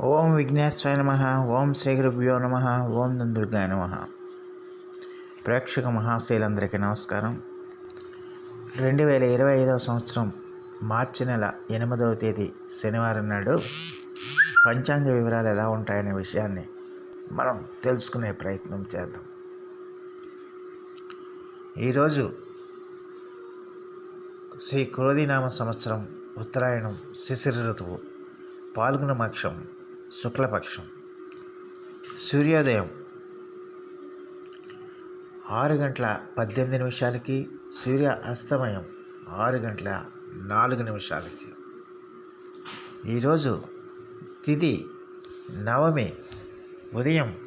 ఓం విఘ్నేశ్వరాయ నమ ఓం శ్రీగురుభ్యో నమ ఓం దుర్గాయ నమ. ప్రేక్షక మహాశైలందరికీ నమస్కారం. రెండు వేల ఇరవై ఐదవ సంవత్సరం మార్చి నెల ఎనిమిదవ తేదీ శనివారం నాడు పంచాంగ వివరాలు ఎలా ఉంటాయనే విషయాన్ని మనం తెలుసుకునే ప్రయత్నం చేద్దాం. ఈరోజు శ్రీ క్రోధినామ సంవత్సరం ఉత్తరాయణం శిశిర ఋతువు పాల్గొన మక్షం శుక్లపక్షం. సూర్యోదయం ఆరు గంటల పద్దెనిమిది నిమిషాలకి సూర్య అస్తమయం ఆరు గంటల నాలుగు నిమిషాలకి. ఈరోజు తిథి నవమి ఉదయం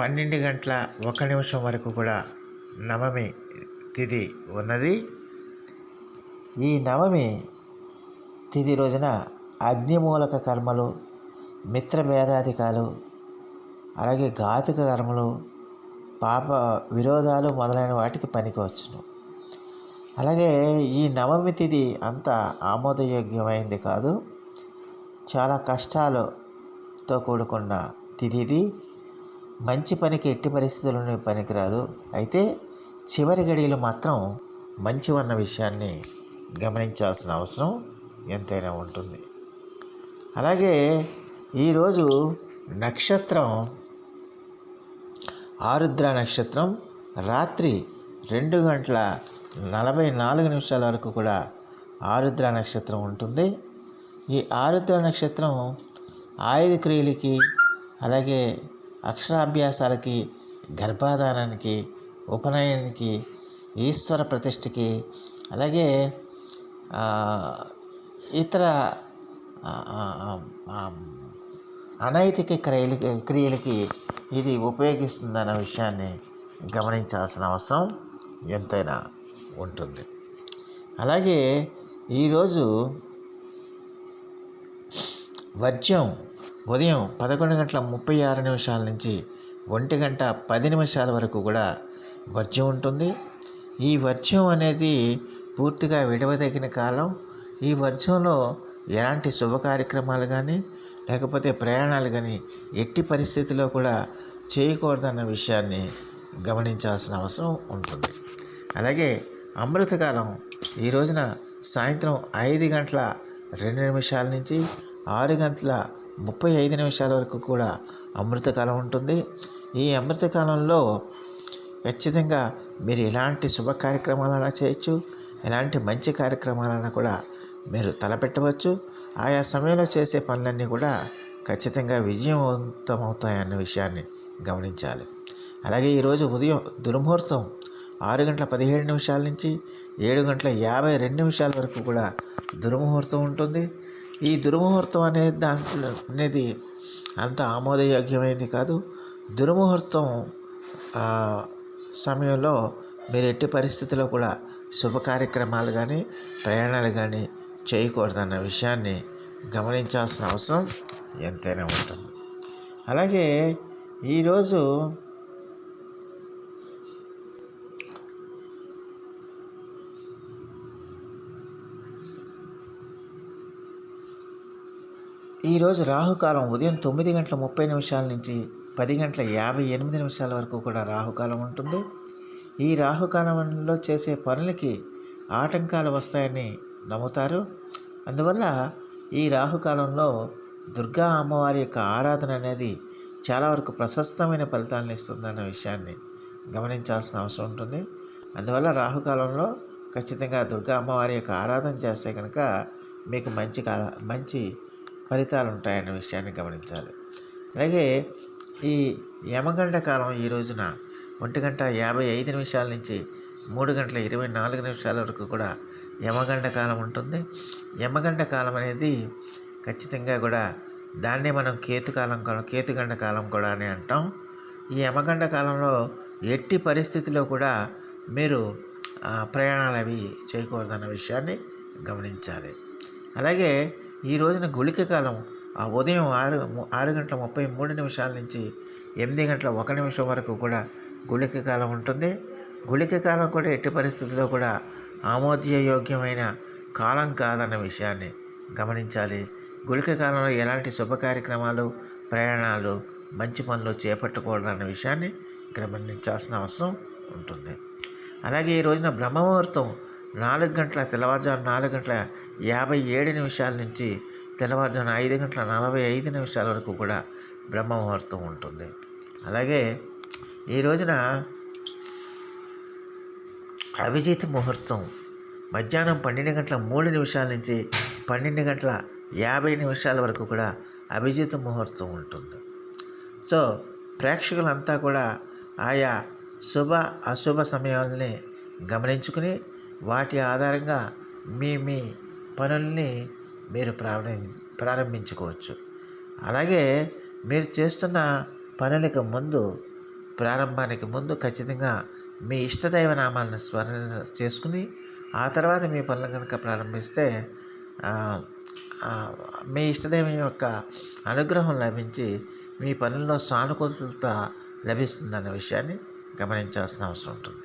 పన్నెండు గంటల ఒక నిమిషం వరకు కూడా నవమి తిథి ఉన్నది. ఈ నవమి తిథి రోజున అగ్నిమూలక కర్మలు మిత్రభేదాధికాలు అలాగే ఘాతుక కర్మలు పాప విరోధాలు మొదలైన వాటికి పనికివచ్చును అలాగే ఈ నవమి తిథి అంత ఆమోదయోగ్యమైంది కాదు. చాలా కష్టాలతో కూడుకున్న తిథిది మంచి పనికి ఎట్టి పరిస్థితుల్లోనూ పనికిరాదు. అయితే చివరి గడియలు మాత్రం మంచి ఉన్న విషయాన్ని గమనించాల్సిన అవసరం ఎంతైనా ఉంటుంది. అలాగే ఈరోజు నక్షత్రం ఆరుద్ర నక్షత్రం రాత్రి రెండు గంటల నలభై నాలుగు నిమిషాల వరకు కూడా ఆరుద్ర నక్షత్రం ఉంటుంది. ఈ ఆరుద్ర నక్షత్రం ఆయుధ క్రియలకి అలాగే అక్షరాభ్యాసాలకి గర్భాధానానికి ఉపనయనానికి ఈశ్వర ప్రతిష్టకి అలాగే ఇతర అనైతిక క్రియలకి క్రియలకి ఇది ఉపయోగిస్తుందన్న విషయాన్ని గమనించాల్సిన అవసరం ఎంతైనా ఉంటుంది. అలాగే ఈరోజు వర్జ్యం ఉదయం పదకొండు గంటల ముప్పై ఆరు నిమిషాల నుంచి ఒంటి గంట పది నిమిషాల వరకు కూడా వర్జ్యం ఉంటుంది. ఈ వర్జ్యం అనేది పూర్తిగా విడవదగిన కాలం. ఈ వర్జ్యంలో ఎలాంటి శుభ కార్యక్రమాలు కానీ లేకపోతే ప్రయాణాలు కానీ ఎట్టి పరిస్థితిలో కూడా చేయకూడదన్న విషయాన్ని గమనించాల్సిన అవసరం ఉంటుంది. అలాగే అమృతకాలం ఈ రోజున సాయంత్రం ఐదు గంటల రెండు నిమిషాల నుంచి ఆరు గంటల ముప్పై ఐదు నిమిషాల వరకు కూడా అమృతకాలం ఉంటుంది. ఈ అమృతకాలంలో ఖచ్చితంగా మీరు ఎలాంటి శుభ కార్యక్రమాలైనా చేయొచ్చు ఎలాంటి మంచి కార్యక్రమాలైనా కూడా మీరు తలపెట్టవచ్చు. ఆయా సమయంలో చేసే పనులన్నీ కూడా ఖచ్చితంగా విజయవంతమవుతాయన్న విషయాన్ని గమనించాలి. అలాగే ఈరోజు ఉదయం దుర్ముహూర్తం ఆరు గంటల పదిహేడు నిమిషాల నుంచి ఏడు గంటల యాభై రెండు నిమిషాల వరకు కూడా దుర్ముహూర్తం ఉంటుంది. ఈ దుర్ముహూర్తం అనేది దాంట్లో అనేది అంత ఆమోదయోగ్యమైనది కాదు. దుర్ముహూర్తం సమయంలో మీరు ఎట్టి పరిస్థితిలో కూడా శుభ కార్యక్రమాలు కానీ ప్రయాణాలు కానీ చేయకూడదన్న విషయాన్ని గమనించాల్సిన అవసరం ఎంతైనా ఉంటుంది. అలాగే ఈరోజు ఈరోజు రాహుకాలం ఉదయం తొమ్మిది గంటల ముప్పై నిమిషాల నుంచి పది గంటల యాభై ఎనిమిది నిమిషాల వరకు కూడా రాహుకాలం ఉంటుంది. ఈ రాహుకాలంలో చేసే పనులకి ఆటంకాలు వస్తాయని నమ్ముతారు. అందువల్ల ఈ రాహుకాలంలో దుర్గా అమ్మవారి యొక్క ఆరాధన అనేది చాలా వరకు ప్రశస్తమైన ఫలితాలను ఇస్తుందన్న విషయాన్ని గమనించాల్సిన అవసరం ఉంటుంది. అందువల్ల రాహుకాలంలో ఖచ్చితంగా దుర్గా అమ్మవారి యొక్క ఆరాధన చేస్తే కనుక మీకు మంచి కాల మంచి ఫలితాలు ఉంటాయన్న విషయాన్ని గమనించాలి. అలాగే ఈ యమగండ కాలం ఈ రోజున ఒంటి గంట యాభై ఐదు నిమిషాల నుంచి మూడు గంటల ఇరవై నాలుగు నిమిషాల వరకు కూడా యమగండ కాలం ఉంటుంది. యమగండ కాలం అనేది ఖచ్చితంగా కూడా దాన్నే మనం కేతుకాలం కేతుగండ కాలం కూడా అని అంటాం. ఈ యమగండ కాలంలో ఎట్టి పరిస్థితిలో కూడా మీరు ప్రయాణాలు అవి చేయకూడదన్న విషయాన్ని గమనించాలి. అలాగే ఈ రోజున గుళిక కాలం ఆ ఉదయం ఆరు ఆరు గంటల ముప్పై మూడు నిమిషాల నుంచి ఎనిమిది గంటల ఒక నిమిషం వరకు కూడా గుళిక కాలం ఉంటుంది. గుళిక కాలం కూడా ఎట్టి పరిస్థితుల్లో కూడా ఆమోదయోగ్యమైన కాలం కాదన్న విషయాన్ని గమనించాలి. గుళిక కాలంలో ఎలాంటి శుభ కార్యక్రమాలు ప్రయాణాలు మంచి పనులు చేపట్టకూడదన్న విషయాన్ని గమనించాల్సిన అవసరం ఉంటుంది. అలాగే ఈ రోజున బ్రహ్మముహూర్తం నాలుగు గంటల తెల్లవారుజాము నాలుగు గంటల యాభై ఏడు నిమిషాల నుంచి తెల్లవారుజామున ఐదు గంటల నలభై ఐదు నిమిషాల వరకు కూడా బ్రహ్మ ముహూర్తం ఉంటుంది. అలాగే ఈ రోజున అభిజిత్ ముహూర్తం మధ్యాహ్నం పన్నెండు గంటల మూడు నిమిషాల నుంచి పన్నెండు గంటల యాభై నిమిషాల వరకు కూడా అభిజిత్ ముహూర్తం ఉంటుంది. సో ప్రేక్షకులంతా కూడా ఆయా శుభ అశుభ సమయాలని గమనించుకుని వాటి ఆధారంగా మీ మీ పనుల్ని మీరు ప్రారంభ ప్రారంభించుకోవచ్చు. అలాగే మీరు చేస్తున్న పనులకు ముందు ప్రారంభానికి ముందు ఖచ్చితంగా మీ ఇష్టదైవ నామాలను స్మరణ చేసుకుని ఆ తర్వాత మీ పనులు కనుక ప్రారంభిస్తే మీ ఇష్టదైవం యొక్క అనుగ్రహం లభించి మీ పనుల్లో సానుకూలత లభిస్తుందన్న విషయాన్ని గమనించాల్సిన అవసరం ఉంటుంది.